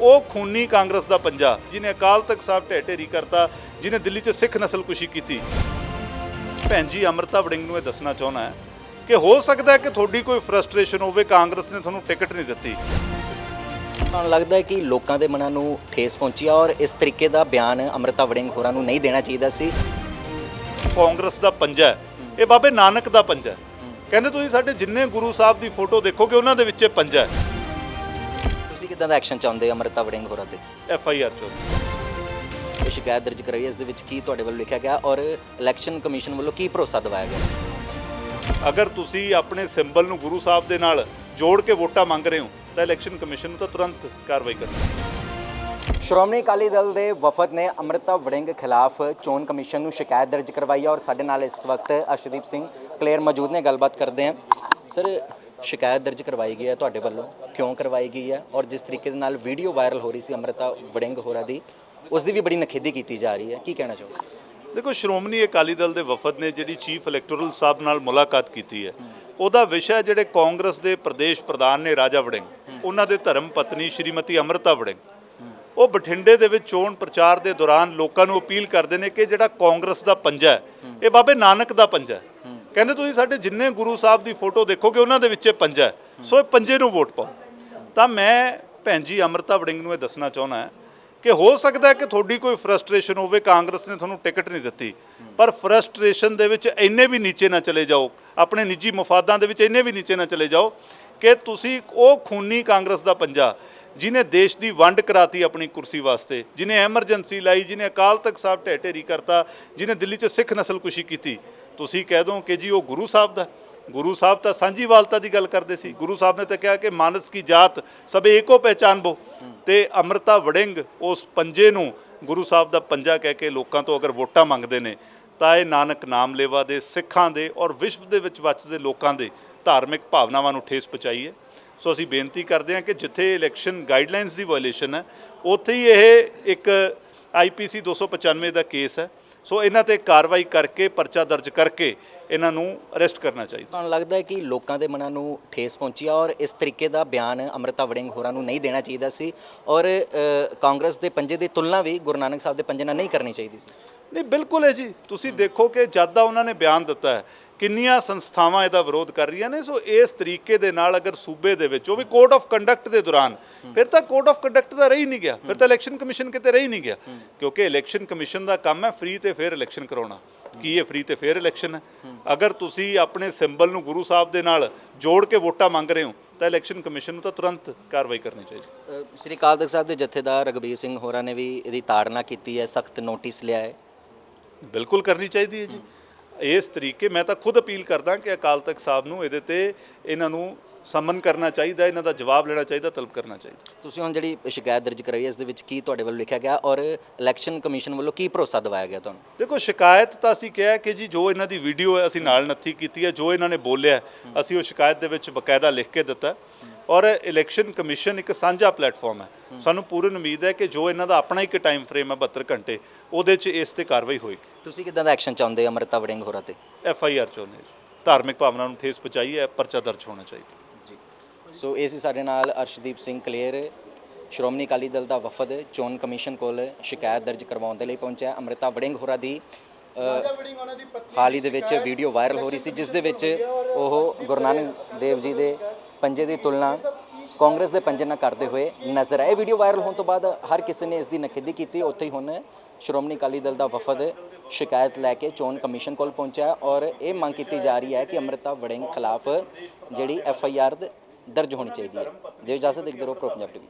ਉਹ ਖੂਨੀ ਕਾਂਗਰਸ ਦਾ ਪੰਜਾ ਜਿਹਨੇ ਅਕਾਲ ਤਖਤ ਸਾਹਿਬ ਢਹਿ ਢੇਰੀ ਕਰਤਾ ਜਿਹਨੇ ਦਿੱਲੀ 'ਚ ਸਿੱਖ ਨਸਲਕੁਸ਼ੀ ਕੀਤੀ। ਭੈਣ ਜੀ ਅਮਰਤਾ ਵੜਿੰਗ ਨੂੰ ਇਹ ਦੱਸਣਾ ਚਾਹੁੰਦਾ ਹੈ ਕਿ ਹੋ ਸਕਦਾ ਹੈ ਕਿ ਤੁਹਾਡੀ ਕੋਈ ਫਰਸਟ੍ਰੇਸ਼ਨ ਹੋਵੇ ਕਾਂਗਰਸ ਨੇ ਤੁਹਾਨੂੰ ਟਿਕਟ ਨਹੀਂ ਦਿੱਤੀ। ਤੁਹਾਨੂੰ ਲੱਗਦਾ ਹੈ ਕਿ ਲੋਕਾਂ ਦੇ ਮਨਾਂ ਨੂੰ ਠੇਸ ਪਹੁੰਚੀ ਆ ਔਰ ਇਸ ਤਰੀਕੇ ਦਾ ਬਿਆਨ ਅਮਰਤਾ ਵੜਿੰਗ ਹੋਰਾਂ ਨੂੰ ਨਹੀਂ ਦੇਣਾ ਚਾਹੀਦਾ ਸੀ? ਕਾਂਗਰਸ ਦਾ ਪੰਜਾ ਇਹ ਬਾਬੇ ਨਾਨਕ ਦਾ ਪੰਜਾ ਕਹਿੰਦੇ ਤੁਸੀਂ ਸਾਡੇ ਜਿੰਨੇ ਗੁਰੂ ਸਾਹਿਬ ਦੀ ਫੋਟੋ ਦੇਖੋਗੇ ਉਹਨਾਂ ਦੇ ਵਿੱਚ ਇਹ ਪੰਜਾ ਹੈ। ਕਿਦਾਂ ਦਾ ਐਕਸ਼ਨ ਚਾਹੁੰਦੇ ਅਮਰਤਾ ਵੜਿੰਗ ਹੋਰਾਂ ਤੇ? ਐਫ ਆਈ ਆਰ ਚੋਂ ਇਹ ਸ਼ਿਕਾਇਤ ਦਰਜ ਕਰਾਈ ਹੈ, ਇਸ ਦੇ ਵਿੱਚ ਕੀ ਤੁਹਾਡੇ ਵੱਲੋਂ ਲਿਖਿਆ ਗਿਆ ਔਰ ਇਲੈਕਸ਼ਨ ਕਮਿਸ਼ਨ ਵੱਲੋਂ ਕੀ ਭਰੋਸਾ ਦਿਵਾਇਆ ਗਿਆ? ਅਗਰ ਤੁਸੀਂ ਆਪਣੇ ਸਿੰਬਲ ਨੂੰ ਗੁਰੂ ਸਾਹਿਬ ਦੇ ਨਾਲ ਜੋੜ ਕੇ ਵੋਟਾਂ ਮੰਗ ਰਹੇ ਹੋ ਤਾਂ ਇਲੈਕਸ਼ਨ ਕਮਿਸ਼ਨ ਨੂੰ ਤਾਂ ਤੁਰੰਤ ਕਾਰਵਾਈ ਕਰਨੀ ਸ਼੍ਰੋਮਣੀ ਅਕਾਲੀ ਦਲ ਦੇ ਵਫਦ ਨੇ ਅਮਰਤਾ ਵੜਿੰਗ ਖਿਲਾਫ ਚੋਣ ਕਮਿਸ਼ਨ ਨੂੰ ਸ਼ਿਕਾਇਤ ਦਰਜ ਕਰਵਾਈ ਹੈ ਔਰ ਸਾਡੇ ਨਾਲ ਇਸ ਵਕਤ ਅਰਸ਼ਦੀਪ ਸਿੰਘ ਕਲੇਅਰ ਮੌਜੂਦ ਨੇ ਗੱਲਬਾਤ ਕਰਦੇ ਹਾਂ। ਸਰ ਸ਼ਿਕਾਇਤ ਦਰਜ ਕਰਵਾਈ ਗਈ ਹੈ ਤੁਹਾਡੇ ਵੱਲੋਂ? ਕਿਉਂ ਕਰਵਾਈ ਗਈ ਹੈ? ਔਰ ਜਿਸ ਤਰੀਕੇ ਦੇ ਨਾਲ ਵੀਡੀਓ ਵਾਇਰਲ ਹੋ ਰਹੀ ਸੀ ਅਮਰਤਾ ਵੜਿੰਗ ਹੋਰਾਂ ਦੀ, ਉਸ ਦੀ ਵੀ ਬੜੀ ਨਖੇਦੀ ਕੀਤੀ ਜਾ ਰਹੀ ਹੈ। ਕੀ ਕਹਿਣਾ ਚਾਹੋਗੇ? ਦੇਖੋ, ਸ਼੍ਰੋਮਣੀ ਅਕਾਲੀ ਦਲ ਦੇ ਵਫਦ ਨੇ ਜਿਹੜੀ ਚੀਫ ਇਲੈਕਟੋਰਲ ਸਾਹਿਬ ਨਾਲ ਮੁਲਾਕਾਤ ਕੀਤੀ ਹੈ, ਉਹਦਾ ਵਿਸ਼ਾ ਜਿਹੜੇ ਕਾਂਗਰਸ ਦੇ ਪ੍ਰਦੇਸ਼ ਪ੍ਰਧਾਨ ਨੇ ਰਾਜਾ ਵੜਿੰਗ, ਉਹਨਾਂ ਦੇ ਧਰਮ ਪਤਨੀ ਸ਼੍ਰੀਮਤੀ ਅਮਰਤਾ ਵੜਿੰਗ। ਉਹ ਬਠਿੰਡੇ ਦੇ ਵਿੱਚ ਚੋਣ ਪ੍ਰਚਾਰ ਦੇ ਦੌਰਾਨ ਲੋਕਾਂ ਨੂੰ ਅਪੀਲ ਕਰਦੇ ਨੇ ਕਿ ਜਿਹੜਾ ਕਾਂਗਰਸ ਦਾ ਪੰਜਾ ਹੈ, ਇਹ ਬਾਬੇ ਨਾਨਕ ਦਾ ਪੰਜਾ ਹੈ। ਕਹਿੰਦੇ ਤੁਸੀਂ ਸਾਡੇ ਜਿੰਨੇ ਗੁਰੂ ਸਾਹਿਬ ਦੀ ਫੋਟੋ ਦੇਖੋਗੇ, ਉਹਨਾਂ ਦੇ ਵਿੱਚ ਇਹ ਪੰਜਾ ਹੈ। ਸੋ ਇਹ ਪੰਜੇ ਨੂੰ ਵੋਟ ਪਾਓ। ਤਾਂ ਮੈਂ ਭੈਣ ਜੀ ਅਮਰਤਾ ਵੜਿੰਗ ਨੂੰ ਇਹ ਦੱਸਣਾ ਚਾਹੁੰਦਾ ਕਿ ਹੋ ਸਕਦਾ ਕਿ ਤੁਹਾਡੀ ਕੋਈ ਫਰਸਟ੍ਰੇਸ਼ਨ ਹੋਵੇ, ਕਾਂਗਰਸ ਨੇ ਤੁਹਾਨੂੰ ਟਿਕਟ ਨਹੀਂ ਦਿੱਤੀ। ਪਰ ਫਰਸਟ੍ਰੇਸ਼ਨ ਦੇ ਵਿੱਚ ਇੰਨੇ ਵੀ ਨੀਚੇ ਨਾ ਚਲੇ ਜਾਓ। ਆਪਣੇ ਨਿੱਜੀ ਮਫਾਦਾਂ ਦੇ ਵਿੱਚ ਇੰਨੇ ਵੀ ਨੀਚੇ ਨਾ ਚਲੇ ਜਾਓ ਕਿ ਤੁਸੀਂ ਉਹ ਖੂਨੀ ਕਾਂਗਰਸ ਦਾ ਪੰਜਾ ਜਿਨੇ ਦੇਸ਼ ਦੀ ਵੰਡ ਕਰਾਤੀ ਆਪਣੀ ਕੁਰਸੀ ਵਾਸਤੇ, ਜਿਨੇ ਐਮਰਜੈਂਸੀ ਲਾਈ, ਜਿਨੇ ਅਕਾਲ ਤਖਤ ਸਾਹਿਬ ਢਹਿ ਢੇਰੀ ਕਰਤਾ, ਜਿਨੇ ਦਿੱਲੀ 'ਚ ਸਿੱਖ ਨਸਲਕੁਸ਼ੀ ਕੀਤੀ, ਤੁਸੀਂ ਕਹਿ ਦੋ ਕਿ ਜੀ ਉਹ ਗੁਰੂ ਸਾਹਿਬ ਦਾ, ਗੁਰੂ ਸਾਹਿਬ ਤਾਂ ਸਾਂਝੀਵਾਲਤਾ ਦੀ ਗੱਲ ਕਰਦੇ ਸੀ, ਗੁਰੂ ਸਾਹਿਬ ਨੇ ਤਾਂ ਕਿਹਾ ਕਿ ਮਾਨਸ ਕੀ ਜਾਤ, ਸਭੇ ਏਕੋ ਪਹਿਚਾਨਬੋ ਤੇ ਅਮਰਤਾ ਵੜਿੰਗ ਉਸ ਪੰਜੇ ਨੂੰ ਗੁਰੂ ਸਾਹਿਬ ਦਾ ਪੰਜਾ ਕਹਿ ਕੇ ਲੋਕਾਂ ਤੋਂ ਅਗਰ ਵੋਟਾਂ ਮੰਗਦੇ ਨੇ, ਤਾਂ ਇਹ ਨਾਨਕ ਨਾਮ ਲੇਵਾ ਦੇ ਸਿੱਖਾਂ ਦੇ ਔਰ ਵਿਸ਼ਵ ਦੇ ਵਿੱਚ ਵੱਸਦੇ ਲੋਕਾਂ ਦੇ ਧਾਰਮਿਕ ਭਾਵਨਾਵਾਂ ਨੂੰ ਠੇਸ ਪਹੁੰਚਾਈ ਹੈ। ਸੋ ਅਸੀਂ ਬੇਨਤੀ ਕਰਦੇ ਹਾਂ ਕਿ ਜਿੱਥੇ ਇਲੈਕਸ਼ਨ ਗਾਈਡਲਾਈਨਸ ਦੀ ਵਾਇਓਲੇਸ਼ਨ ਹੈ, ਉੱਥੇ ਹੀ ਇਹ ਇੱਕ ਆਈਪੀਸੀ 295 ਦਾ ਕੇਸ ਹੈ। ਸੋ ਇਹਨਾਂ ਤੇ ਕਾਰਵਾਈ ਕਰਕੇ, ਪਰਚਾ ਦਰਜ ਕਰਕੇ ਇਹਨਾਂ ਨੂੰ ਅਰੈਸਟ ਕਰਨਾ ਚਾਹੀਦਾ। ਤੁਹਾਨੂੰ ਲੱਗਦਾ ਹੈ ਕਿ ਲੋਕਾਂ ਦੇ ਮਨਾਂ ਨੂੰ ਠੇਸ ਪਹੁੰਚੀ ਆ ਔਰ ਇਸ ਤਰੀਕੇ ਦਾ ਬਿਆਨ ਅਮਰਤਾ ਵੜਿੰਗ ਹੋਰਾਂ ਨੂੰ ਨਹੀਂ ਦੇਣਾ ਚਾਹੀਦਾ ਸੀ? ਔਰ ਕਾਂਗਰਸ ਦੇ ਪੰਜੇ ਦੀ ਤੁਲਨਾ ਵੀ ਗੁਰੂ ਨਾਨਕ ਸਾਹਿਬ ਦੇ ਪੰਜੇ ਨਾਲ ਨਹੀਂ ਕਰਨੀ ਚਾਹੀਦੀ ਸੀ। ਨਹੀਂ, ਬਿਲਕੁਲ ਹੈ ਜੀ। ਤੁਸੀਂ ਦੇਖੋ ਕਿ ਜਦ ਦਾ ਉਹਨਾਂ ਨੇ ਬਿਆਨ ਦਿੱਤਾ ਹੈ, ਕਿੰਨੀਆਂ ਸੰਸਥਾਵਾਂ ਇਹਦਾ ਵਿਰੋਧ ਕਰ ਰਹੀਆਂ ਨੇ, ਸੋ ਇਸ ਤਰੀਕੇ ਦੇ ਨਾਲ ਅਗਰ ਸੂਬੇ ਦੇ ਵਿੱਚ, ਉਹ ਵੀ ਕੋਡ ਆਫ ਕੰਡਕਟ ਦੇ ਦੌਰਾਨ, ਫਿਰ ਤਾਂ ਕੋਡ ਆਫ ਕੰਡਕਟ ਦਾ ਰਹੀ ਨਹੀਂ ਗਿਆ, ਫਿਰ ਤਾਂ ਇਲੈਕਸ਼ਨ ਕਮਿਸ਼ਨ ਕਿਤੇ ਰਹੀ ਨਹੀਂ ਗਿਆ, ਕਿਉਂਕਿ ਇਲੈਕਸ਼ਨ ਕਮਿਸ਼ਨ ਦਾ ਕੰਮ ਹੈ ਫ੍ਰੀ ਤੇ ਫੇਅਰ ਇਲੈਕਸ਼ਨ ਕਰਾਉਣਾ। ਕੀ ਇਹ ਫ੍ਰੀ ਤੇ ਫੇਅਰ ਇਲੈਕਸ਼ਨ ਹੈ? ਅਗਰ ਤੁਸੀਂ ਆਪਣੇ ਸਿੰਬਲ ਨੂੰ ਗੁਰੂ ਸਾਹਿਬ ਦੇ ਨਾਲ ਜੋੜ ਕੇ ਵੋਟਾਂ ਮੰਗ ਰਹੇ ਹੋ, ਤਾਂ ਇਲੈਕਸ਼ਨ ਕਮਿਸ਼ਨ ਨੂੰ ਤਾਂ ਤੁਰੰਤ ਕਾਰਵਾਈ ਕਰਨੀ ਚਾਹੀਦੀ ਸ੍ਰੀ ਅਕਾਲ ਤਖਤ ਸਾਹਿਬ ਦੇ ਜਥੇਦਾਰ ਰਗਬੀਰ ਸਿੰਘ ਹੋਰਾਂ ਨੇ ਵੀ ਇਹਦੀ ਤਾੜਨਾ ਕੀਤੀ ਹੈ, ਸਖਤ ਨੋਟਿਸ ਲਿਆ ਹੈ। ਬਿਲਕੁਲ ਕਰਨੀ ਚਾਹੀਦੀ ਹੈ ਜੀ। ਇਸ ਤਰੀਕੇ ਮੈਂ ਤਾਂ ਖੁਦ ਅਪੀਲ ਕਰਦਾ ਕਿ ਅਕਾਲ ਤਖਤ ਸਾਹਿਬ ਨੂੰ ਇਹਦੇ ਤੇ ਇਹਨਾਂ ਨੂੰ ਸਮਨ ਕਰਨਾ ਚਾਹੀਦਾ ਇਹਨਾਂ ਦਾ ਜਵਾਬ ਲੈਣਾ ਚਾਹੀਦਾ ਤਲਬ ਕਰਨਾ ਚਾਹੀਦਾ। ਤੁਸੀਂ ਹੁਣ ਜਿਹੜੀ ਸ਼ਿਕਾਇਤ ਦਰਜ ਕਰਾਈ ਹੈ ਇਸ ਦੇ ਵਿੱਚ ਕੀ ਤੁਹਾਡੇ ਵੱਲੋਂ ਲਿਖਿਆ ਗਿਆ ਔਰ ਇਲੈਕਸ਼ਨ ਕਮਿਸ਼ਨ ਵੱਲੋਂ ਕੀ ਭਰੋਸਾ ਦਿਵਾਇਆ ਗਿਆ ਤੁਹਾਨੂੰ? ਦੇਖੋ ਸ਼ਿਕਾਇਤ ਤਾਂ ਅਸੀਂ ਕਿਹਾ ਕਿ ਜੀ ਜੋ ਇਹਨਾਂ ਦੀ ਵੀਡੀਓ ਹੈ ਅਸੀਂ ਨਾਲ ਨੱਥੀ ਕੀਤੀ ਹੈ ਜੋ ਇਹਨਾਂ ਨੇ ਬੋਲਿਆ ਅਸੀਂ ਉਹ ਸ਼ਿਕਾਇਤ ਦੇ ਵਿੱਚ ਬਕਾਇਦਾ ਲਿਖ ਕੇ ਦਿੱਤਾ ਔਰ ਇਲੈਕਸ਼ਨ ਕਮਿਸ਼ਨ ਇੱਕ ਸਾਂਝਾ ਪਲੇਟਫਾਰਮ ਹੈ। ਸਾਨੂੰ ਪੂਰਨ ਉਮੀਦ ਹੈ ਕਿ ਜੋ ਇਹਨਾਂ ਦਾ ਆਪਣਾ ਇੱਕ ਟਾਈਮ ਫਰੇਮ ਹੈ 72 ਘੰਟੇ ਉਹਦੇ 'ਚ ਇਸ ਤੇ ਕਾਰਵਾਈ ਹੋਏਗੀ। ਤੁਸੀਂ ਕਿਦਾਂ ਦਾ ਐਕਸ਼ਨ ਚਾਹੁੰਦੇ ਹੋ ਅਮਰਤਾ ਵੜਿੰਗ ਹੋਰਾਂ ਤੇ? ਐਫ ਆਈ ਆਰ ਚਾਹੁੰਦੇ। ਧਾਰਮਿਕ ਭਾਵਨਾ ਨੂੰ ਠੇਸ ਪਹੁੰਚਾਈ ਹੈ ਪਰਚਾ ਦਰਜ ਹੋਣਾ ਚਾਹੀਦਾ। ਜੀ। ਸੋ ਇਹ ਸੀ ਸਾਡੇ ਨਾਲ ਅਰਸ਼ਦੀਪ ਸਿੰਘ ਕਲੇਰ। ਸ਼੍ਰੋਮਣੀ ਅਕਾਲੀ ਦਲ ਦਾ ਵਫਦ ਚੋਣ ਕਮਿਸ਼ਨ ਕੋਲ ਸ਼ਿਕਾਇਤ ਦਰਜ ਕਰਵਾਉਣ ਦੇ ਲਈ ਪਹੁੰਚਿਆ ਅਮ੍ਰਿਤਾ ਵੜਿੰਗ ਹੋਰਾਂ ਦੀ। ਹਾਲ ਹੀ ਦੇ ਵਿੱਚ ਵੀਡੀਓ ਵਾਇਰਲ ਹੋ ਰਹੀ ਸੀ ਜਿਸ ਦੇ ਵਿੱਚ ਉਹ ਗੁਰੂ ਨਾਨਕ ਦੇਵ ਜੀ ਦੇ ਪੰਜੇ ਦੀ ਤੁਲਨਾ ਕਾਂਗਰਸ ਦੇ ਪੰਜੇ ਨਾਲ ਕਰਦੇ ਹੋਏ ਨਜ਼ਰ ਆਏ ਵੀਡੀਓ ਵਾਇਰਲ ਹੋਣ ਤੋਂ ਬਾਅਦ ਹਰ ਕਿਸੇ ਨੇ ਇਸ ਦੀ ਨਖੇਦੀ ਕੀਤੀ। ਉੱਥੇ ਹੀ ਹੁਣ ਸ਼੍ਰੋਮਣੀ ਅਕਾਲੀ ਦਲ ਦਾ ਵਫਦ ਸ਼ਿਕਾਇਤ ਲੈ ਕੇ ਚੋਣ ਕਮਿਸ਼ਨ ਕੋਲ ਪਹੁੰਚਿਆ ਔਰ ਇਹ ਮੰਗ ਕੀਤੀ ਜਾ ਰਹੀ ਹੈ ਕਿ ਅਮ੍ਰਿਤਾ ਵੜਿੰਗ ਖਿਲਾਫ ਜਿਹੜੀ ਐਫ ਆਈ ਆਰ ਦਰਜ ਹੋਣੀ ਚਾਹੀਦੀ ਹੈ। ਦੇ ਇਜਾਜ਼ਤ ਦੇਖਦੇ ਰਹੋ ਪ੍ਰੋ ਪੰਜਾਬ ਟੀਵੀ